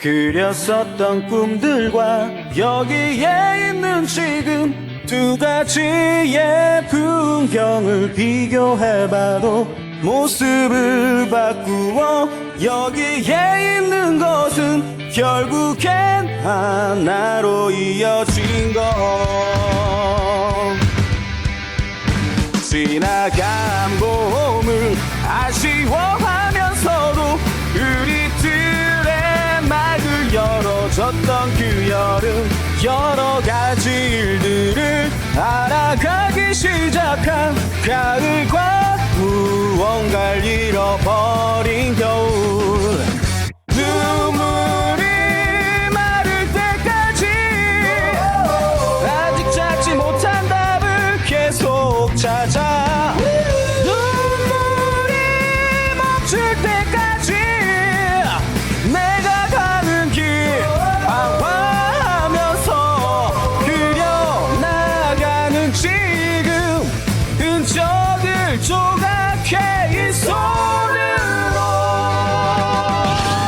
그렸었던 꿈들과 여기에 있는 지금 두 가지의 풍경을 비교해봐도 모습을 바꾸어 여기에 있는 것은 결국엔 하나로 이어진 것. 지나간 봄을 아쉬워 가지 일들을 알아가기 시작한 가을과 무언가를 잃어버린 겨울. 눈물이 마를 때까지 아직 찾지 못한 답을 계속 찾아. 눈물이 멈출 때까지